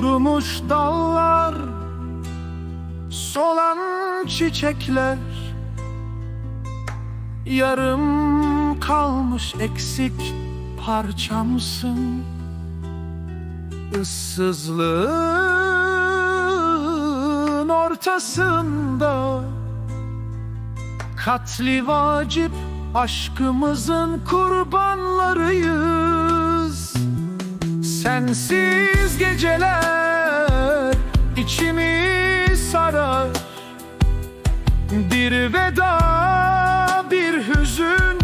Kurumuş dallar Solan çiçekler. Yarım kalmış eksik parçamsın. Issızlığın ortasında Katli vacip aşkımızın kurbanlarıyız. Sensiz geceler içimi sarar. Bir veda bir hüzün.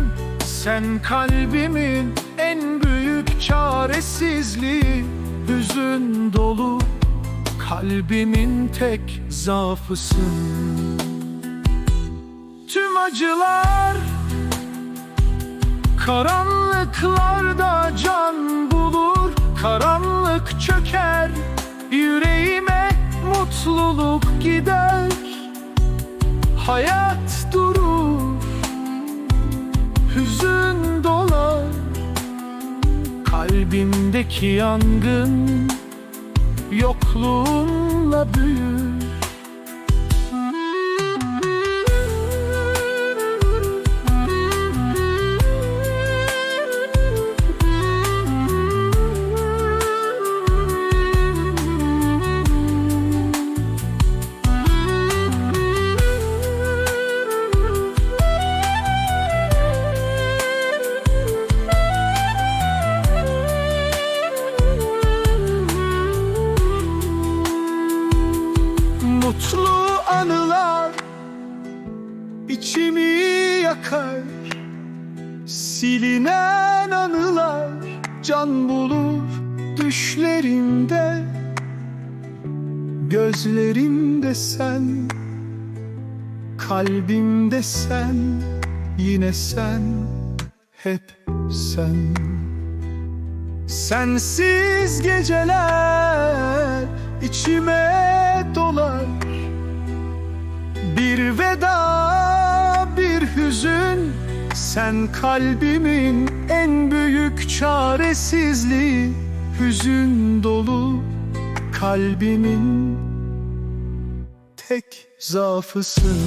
Sen kalbimin en büyük çaresizliği. Hüzün dolu kalbimin tek zaafısın Tüm acılar Karanlıklarda can bulur. Karanlık çöker Yüreğime mutluluk gider. Hayat durur Hüzün dolar. Kalbimdeki yangın Yokluğunla büyür Mutlu anılar içimi yakar. Silinen anılar can bulur düşlerimde Gözlerimde sen Kalbimde sen Yine sen Hep sen. Sensiz geceler içime Veda bir hüzün. Sen kalbimin en büyük çaresizliği. Hüzün dolu kalbimin tek zaafısın